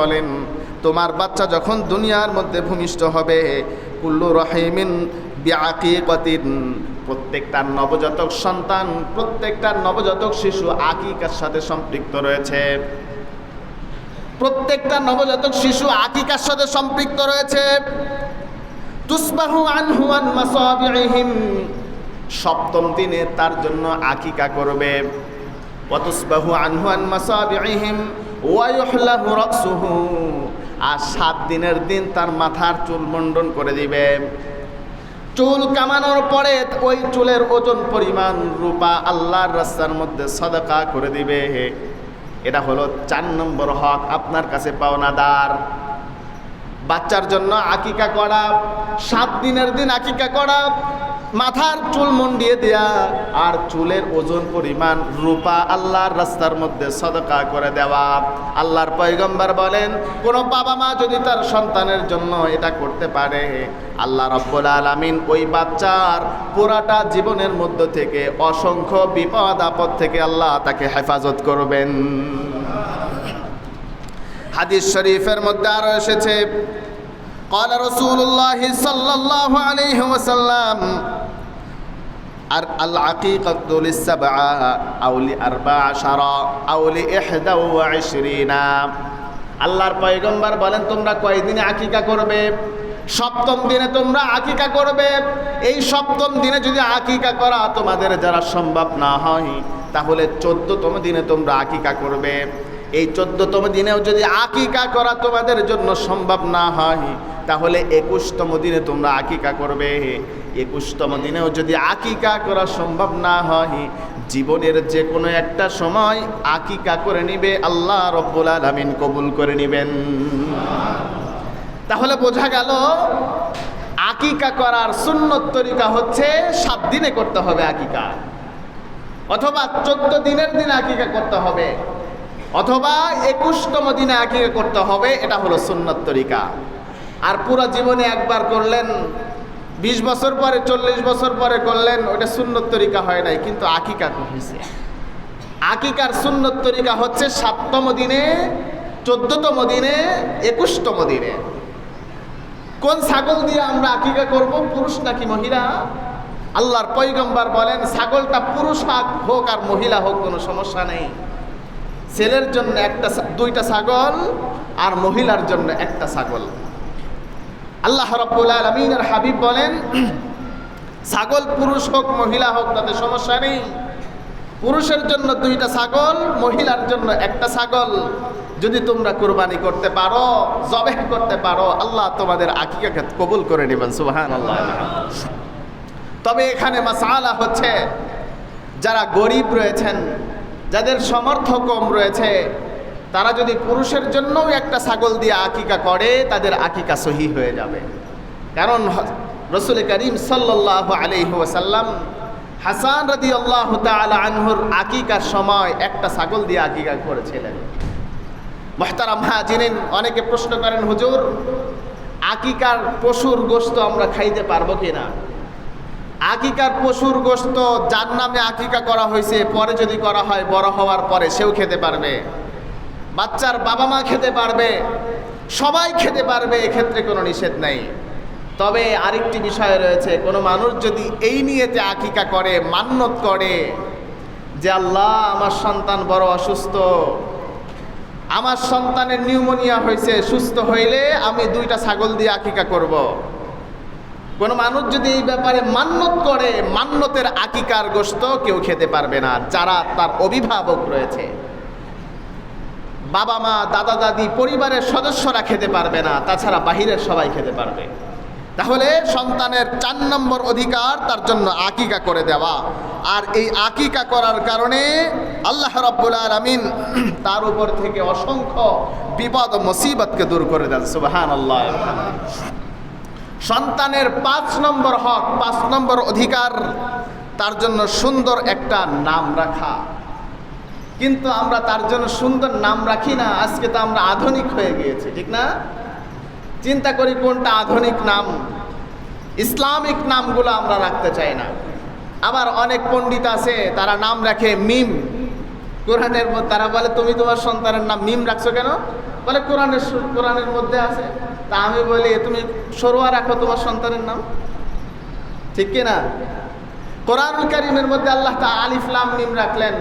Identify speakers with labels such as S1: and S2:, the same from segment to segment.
S1: বলেন, তোমার বাচ্চা যখন দুনিয়ার মধ্যে ভূমিষ্ঠ হবে, কুল্লু রহিমিন প্রত্যেকটা নবজাতক সন্তান, প্রত্যেকটা নবজাতক শিশু আকিকার সাথে সম্পৃক্ত রয়েছে। প্রত্যেকটা নবজাতক শিশু আকিকার সাথে সম্পৃক্ত রয়েছে। তুসবাহু আনহু আন মাসাবিহিম সপ্তম দিনে তার জন্য আকিকা করবে। ওয়াতুসবাহু আনহু আন মাসাবিহিম আর সাত দিনের দিন তার মাথার চুল মণ্ডন করে দিবে। চুল কামানোর পরে ওই চুলের ওজন পরিমাণ রূপা আল্লাহর রাস্তার মধ্যে সদকা করে দিবে। এটা হলো চার নম্বর হক, আপনার কাছে পাওনাদার। বাচ্চার জন্য আকিকা করা, সাত দিনের দিন আকিকা করা মাথার চুল মন্ডিয়ে দেয়া আর চুলের ওজন পরিমাণ রূপা আল্লাহর রাস্তার মধ্যে সদকা করে দেওয়া আল্লাহর পয়গম্বর বলেন কোনো বাবা মা যদি তার সন্তানের জন্য এটা করতে পারে আল্লাহ রব্বুল আলামিন ওই বাচ্চার পুরাটা জীবনের মধ্য থেকে অসংখ্য বিপদ আপদ থেকে আল্লাহ তাকে হেফাজত করবেন হাদিস শরীফের মধ্যে আরো এসেছে قال رسول الله صلى الله عليه وسلم আর আল আকিকাতু লিসসাবআ আও লিআরবা আশারা আও লিইহদা ওয়া ইশরিনা আল্লাহর পয়গম্বর বলেন, তোমরা কয়দিনে আকিকা করবে? সপ্তম দিনে তোমরা আকিকা করবে। এই সপ্তম দিনে যদি আকিকা করা তোমাদের যারা সম্ভব না হয়, তাহলে চোদ্দতম দিনে তোমরা আকিকা করবে। এই চোদ্দতম দিনেও যদি আকিকা করা তোমাদের জন্য সম্ভব না হয় তাহলে একুশতম দিনে তোমরা আকিকা করবে। একুশতম দিনেও যদি আকিকা করা সম্ভব না হয়, জীবনের যে কোনো একটা সময় আকিকা করে নিবে, আল্লাহ রব্বুল আলমিন কবুল করে নিবেন। তাহলে বোঝা গেল, আকিকা করার সুন্নত তরিকা হচ্ছে সাত দিনে করতে হবে আকিকা। অথবা চোদ্দ দিনের দিন আকিকা করতে হবে। অথবা একুশতম দিনে আকিকা করতে হবে, এটা হলো সুন্নত তরিকা। আর পুরো জীবনে একবার করলেন, বিশ বছর পরে, চল্লিশ বছর পরে করলেন ওটা সুন্নত তরিকা হয় নাই, কিন্তু আকিকা হয়েছে। আকিকার সুন্নত তরিকা হচ্ছে সাততম দিনে, চোদ্দতম দিনে, একুশতম দিনে। কোন ছাগল দিয়ে আমরা আকিকা করব, পুরুষ নাকি মহিলা? আল্লাহর পৈগম্বার বলেন, ছাগলটা পুরুষ হোক আর মহিলা হোক, কোনো সমস্যা নেই। ছেলের জন্য একটা দুইটা ছাগল আর মহিলার জন্য একটা ছাগল। আল্লাহ রব্বুল আলমিনের হাবিব বলেন, ছাগল পুরুষ হোক, মহিলা হোক, তাতে সমস্যা নেই। পুরুষের জন্য দুইটা ছাগল, মহিলার জন্য একটা ছাগল। যদি তোমরা কোরবানি করতে পারো, জবেহ করতে পারো, আল্লাহ তোমাদের আকিকাকে কবুল করে নেবেন সুবাহান আল্লাহ তবে এখানে মাসালা হচ্ছে, যারা গরিব রয়েছেন, যাদের সমর্থ কম রয়েছে তারা যদি পুরুষের জন্যও একটা ছাগল দিয়ে আকিকা করে, তাদের আকিকা সহি হয়ে যাবে। কারণ রসুল করিম সাল্লাহ আলহিহাসাল্লাম হাসান রদি আল্লাহ আনহুর আকিকার সময় একটা ছাগল দিয়ে আকিকা করেছিলেন। মহতারাম হাজিনিন অনেকে প্রশ্ন করেন, হুজুর, আকিকার পশুর গোস্ত আমরা খাইতে পারব কিনা? আকিকার পশুর গোস্ত যার নামে আকিকা করা হয়েছে, পরে যদি করা হয় বড় হওয়ার পরে সেও খেতে পারবে। বাচ্চার বাবা মা খেতে পারবে, সবাই খেতে পারবে, এক্ষেত্রে কোনো নিষেধ নেই তবে আরেকটি বিষয় রয়েছে, কোনো মানুষ যদি এই নিয়েতে আকিকা করে মান্যত করে যে, আল্লাহ, আমার সন্তান বড় অসুস্থ, আমার সন্তানের নিউমোনিয়া হয়েছে, সুস্থ হইলে আমি দুইটা ছাগল দিয়ে আকিকা করব। কোনো মানুষ যদি এই ব্যাপারে মান্যত করে মান্যতের আকিকার গোস্ত কেউ খেতে পারবে না, যারা তার অভিভাবক রয়েছে বাবা, মা, দাদা, দাদি, পরিবারের সদস্যরা খেতে পারবে না, তাছাড়া বাহিরের সবাই খেতে পারবে। তাহলে সন্তানের চার নম্বর অধিকার তার জন্য আকিকা করে দেওয়া। আর এই আকিকা করার কারণে আল্লাহ রব্বুল আলমিন তার উপর থেকে অসংখ্য বিপদ ও মুসিবতকে দূর করে দেন সুবাহান আল্লাহ সন্তানের পাঁচ নম্বর হক, পাঁচ নম্বর অধিকার, তার জন্য সুন্দর একটা নাম রাখা। কিন্তু আমরা তার জন্য সুন্দর নাম রাখি না। আজকে তো আমরা আধুনিক হয়ে গিয়েছি, ঠিক না? চিন্তা করি কোনটা আধুনিক নাম? ইসলামিক নামগুলো আমরা রাখতে চাই না। আবার অনেক পণ্ডিত আছে, তারা নাম রাখে মিম। কোরআনের মধ্যে তারা বলে, তুমি তোমার সন্তানের নাম মিম রাখছো কেন? বলে, কোরআনের কোরআনের মধ্যে আছে। তা আমি বলি, তুমি সরোয়া রাখো তোমার সন্তানের নাম। ঠিক কি না কোরআন কারিমের মধ্যে আল্লাহ তা আলিফলাম মিম রাখলেন।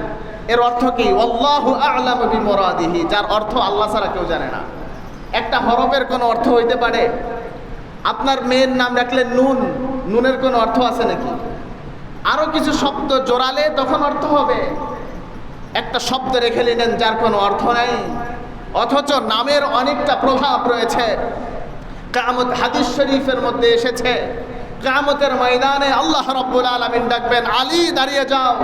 S1: এর অর্থ কি? আল্লাহু আ'লাম বিমুরাদিহি, যার অর্থ আল্লাহ ছাড়া কেউ জানে না। একটা হরফের কোনো অর্থ হইতে পারে? আপনার মেয়ের নাম রাখলেন নুন, নুনের কোনো অর্থ আছে নাকি? আরও কিছু শব্দ জোড়ালে তখন অর্থ হবে। একটা শব্দ রেখে নিলেন, যার কোনো অর্থ নেই। অথচ নামের অনেকটা প্রভাব রয়েছে। কামত, হাদিস শরীফের মধ্যে এসেছে। কামতের ময়দানে আল্লাহ রব্বুল আলমিন ডাকবেন, আলী, দাঁড়িয়ে যাও।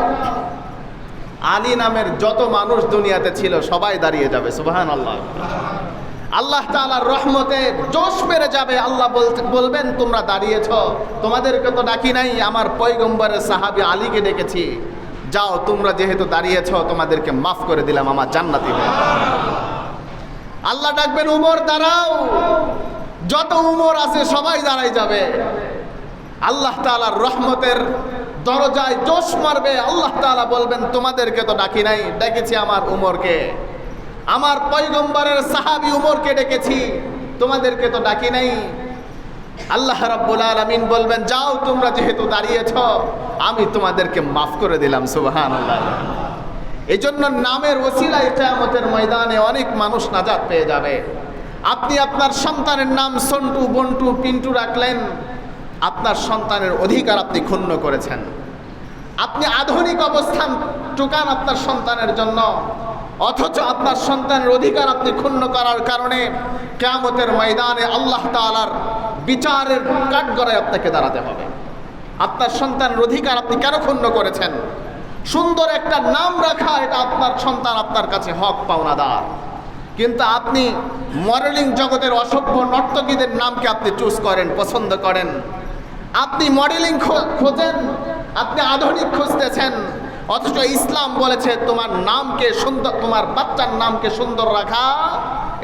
S1: আলী নামের যত মানুষ দুনিয়াতে ছিল, সবাই দাঁড়িয়ে যাবে সুবাহান আল্লাহ আল্লাহ তাআলার রহমতে জোশ বেড়ে যাবে, আল্লাহ বলবেন, তোমরা দাঁড়িয়েছ, তোমাদেরকে তো ডাকি নাই, আমার পৈগম্বরের সাহাবী আলীকে ডেকেছি। যাও, তোমরা যেহেতু দাঁড়িয়েছ, তোমাদেরকে মাফ করে দিলাম, আমার জান্নাতি আল্লাহ ডাকবেন, উমর, দাঁড়াও। যত উমর আছে, সবাই দাঁড়াই যাবে। আল্লাহ তাআলার রহমতের দরজায় জোশ মারবে, আল্লাহ তাআলা বলবেন, তোমাদেরকে তো ডাকি নাই, ডেকেছি আমার উমরকে। আমার পয়গম্বরের সাহাবি উমরকে ডেকেছি, তোমাদেরকে তো ডাকি নাই। আল্লাহ রাব্বুল আলামিন বলবেন, যাও, তোমরা যেহেতু দাঁড়িয়েছ, আমি তোমাদেরকে মাফ করে দিলাম, সুবহানাল্লাহ। এই জন্য নামের ওসিলায় কিয়ামতের ময়দানে অনেক মানুষ নাজাত পেয়ে যাবে। আপনি আপনার সন্তানের নাম সন্টু, বন্টু, পিন্টু রাখলেন আপনার সন্তানের অধিকার আপনি ক্ষুণ্ণ করেছেন। আপনি আধুনিক অবস্থান টুকান আপনার সন্তানের জন্য, অথচ আপনার সন্তানের অধিকার আপনি ক্ষুণ্ণ করার কারণে কেয়ামতের ময়দানে আল্লাহ তাআলার বিচারের কাঠগড়ায় আপনাকে দাঁড়াতে হবে। আপনার সন্তানের অধিকার আপনি কেন ক্ষুণ্ণ করেছেন? সুন্দর একটা নাম রাখা, এটা আপনার সন্তান আপনার কাছে হক, পাওনাদার। কিন্তু আপনি মডেলিং জগতের অসভ্য নর্তকীদের নামকে আপনি চুজ করেন, পছন্দ করেন। আপনি মডেলিং খোঁজেন, আপনি আধুনিক খুঁজতেছেন। অথচ ইসলাম বলেছে, তোমার নামকে সুন্দর, তোমার বাচ্চার নামকে সুন্দর রাখা,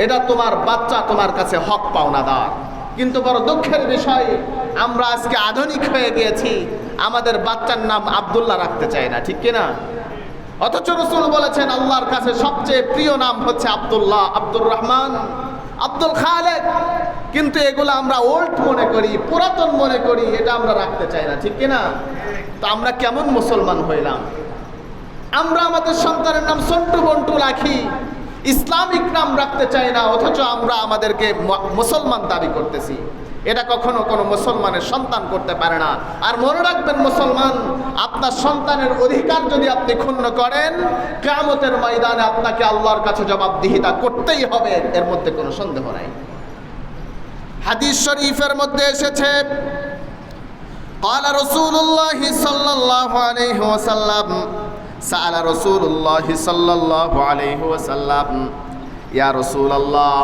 S1: এটা তোমার বাচ্চা তোমার কাছে হক পাওনা পাওনাদার। কিন্তু বড় দুঃখের বিষয়, আমরা আজকে আধুনিক হয়ে গিয়েছি। আমাদের বাচ্চার নাম আবদুল্লাহ রাখতে চাই না, ঠিক কিনা? অথচ রসুল বলেছেন, আল্লাহর কাছে সবচেয়ে প্রিয় নাম হচ্ছে আবদুল্লাহ, আব্দুর রহমান, আব্দুল খালেদ কিন্তু এগুলো আমরা ওল্ড মনে করি, পুরাতন মনে করি, এটা আমরা রাখতে চাই না, ঠিক কিনা? তো আমরা কেমন মুসলমান হইলাম? আমরা আমাদের সন্তানের নাম সন্টু বন্টু রাখি, ইসলামিক নাম রাখতে চাই না, অথচ আমরা আমাদেরকে মুসলমান দাবি করতেছি। এটা কখনো কোনো মুসলমানের সন্তান করতে পারে না আর মনে রাখবেন মুসলমান আপনার সন্তানের অধিকার যদি আপনি ক্ষুণ্ণ করেন কেয়ামতের ময়দানে আপনাকে আল্লাহর কাছে জবাবদিহিতা করতেই হবে এর মধ্যে কোনো সন্দেহ নাই হাদিস শরীফের মধ্যে এসেছে قال رسول الله صلى الله عليه وسلم سأل رسول الله صلى الله عليه وسلم يا رسول الله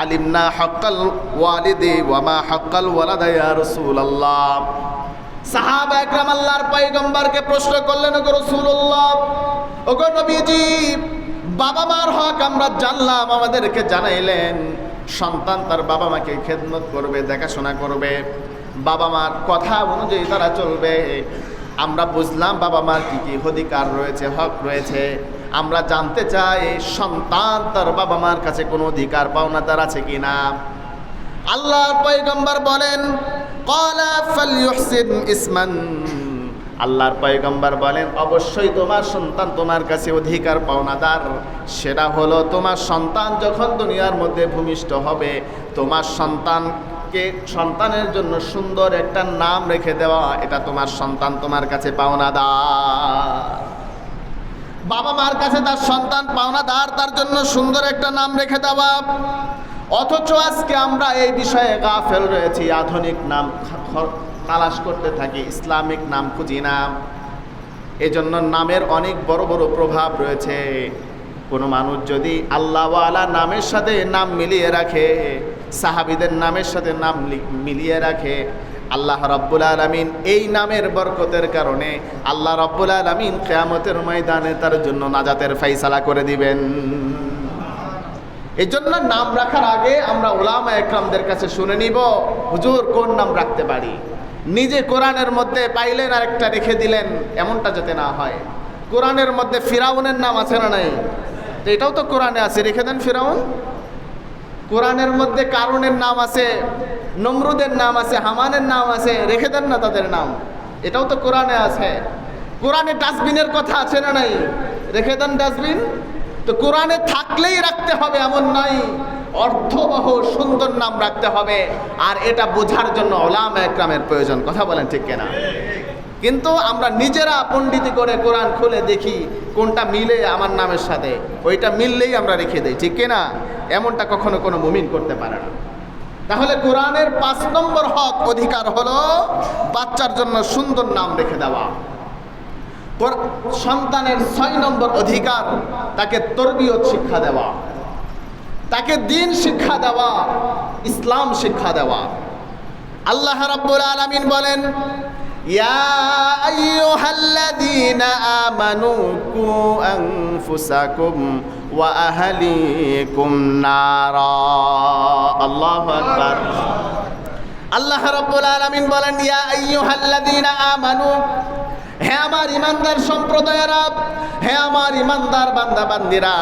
S1: আলিম আলিমনা হকাল ওয়ালিদি ওয়ামা হকাল ওয়ালাদা ইয়া রাসূলুল্লাহ। সাহাবা একরাম আল্লাহর পয়গম্বরকে প্রশ্ন করলেন, ওগো রাসূলুল্লাহ, ওগো নবীজি, বাবা মার হক আমরা জানলাম, আমাদেরকে জানাইলেন, সন্তান তার বাবা মাকে খেদমত করবে, দেখাশোনা করবে, বাবা মার কথা অনুযায়ী তারা চলবে, আমরা বুঝলাম বাবা মার কী কী অধিকার রয়েছে, হক রয়েছে আমরা জানতে চাই সন্তান তার বাবা মার কাছে কোনো অধিকার পাওনা তার আছে কি না আল্লাহর পয়গম্বর বলেন ইসমান। আল্লাহর পয়গম্বর বলেন, অবশ্যই তোমার সন্তান তোমার কাছে অধিকার পাওনাদার সেটা হলো তোমার সন্তান যখন দুনিয়ার মধ্যে ভূমিষ্ঠ হবে, তোমার সন্তানকে, সন্তানের জন্য সুন্দর একটা নাম রেখে দেওয়া, এটা তোমার সন্তান তোমার কাছে পাওনাদার বাবা মার কাছে তার সন্তান পাওনাদার, তার জন্য সুন্দর একটা নাম রেখে দেওয়া অথচ আজকে আমরা এই বিষয়ে গাফেল রয়েছি, আধুনিক নাম তালাশ করতে থাকি, ইসলামিক নাম খুঁজি না। এজন্য নামের অনেক বড় বড় প্রভাব রয়েছে। কোনো মানুষ যদি আল্লাহওয়ালা নামের সাথে নাম মিলিয়ে রাখে, সাহাবিদের নামের সাথে নাম মিলিয়ে রাখে আল্লাহ রব্বুল আলমিন এই নামের বরকতের কারণে আল্লাহ রব্বুল আলমিন কেয়ামতের ময়দানে তার জন্য নাজাতের ফাইসালা করে দিবেন। এই জন্য নাম রাখার আগে আমরা ওলামা একরামদের কাছে শুনে নিব, হুজুর, কোন নাম রাখতে পারি? নিজে কোরআনের মধ্যে পাইলেন আর একটা রেখে দিলেন, এমনটা যাতে না হয়। কোরআনের মধ্যে ফিরাউনের নাম আছে না নাই? এটাও তো কোরআনে আছে, রেখে দেন ফিরাউন। কোরআনের মধ্যে কারণের নাম আছে, নমরুদের নাম আছে, হামানের নাম আছে, রেখে দেন না তাদের নাম। এটাও তো কোরআনে আছে। কোরআনে ডাস্টবিনের কথা আছে না নাই? রেখে দেন ডাস্টবিন? তো কোরআনে থাকলেই রাখতে হবে, এমন নয় অর্থবহ, সুন্দর নাম রাখতে হবে। আর এটা বোঝার জন্য ওলাম একরামের প্রয়োজন। কথা বলেন ঠিক কেনা? কিন্তু আমরা নিজেরা পণ্ডিতি করে কোরআন খুলে দেখি কোনটা মিলে আমার নামের সাথে। ওইটা মিললেই আমরা রেখে দিই, ঠিক কিনা? এমনটা কখনো কোনো মুমিন করতে পারে না। তাহলে কোরআনের পাঁচ নম্বর হক অধিকার হলো বাচ্চার জন্য সুন্দর নাম রেখে দেওয়া। সন্তানের ছয় নম্বর অধিকার, তাকে তরবিয়ত শিক্ষা দেওয়া। তাকে দিন শিক্ষা দেওয়া, ইসলাম শিক্ষা দেওয়া। আল্লাহ রাব্বুল আলামিন বলেন ইয়া আইয়ুহাল্লাযীনা আমানু কু আনফুসাকুম ওয়া আহলিকুম নারা। আল্লাহু আকবার। আল্লাহ রাব্বুল আলামিন বলেন, ইয়া আইয়ুহাল্লাযীনা আমানু, হে আমার ইমানদার সম্প্রদায়েরা হে আমার ইমানদার বান্দা বান্দিরা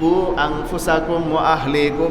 S1: কু আনফুসাকুম ওয়া আহলিকুম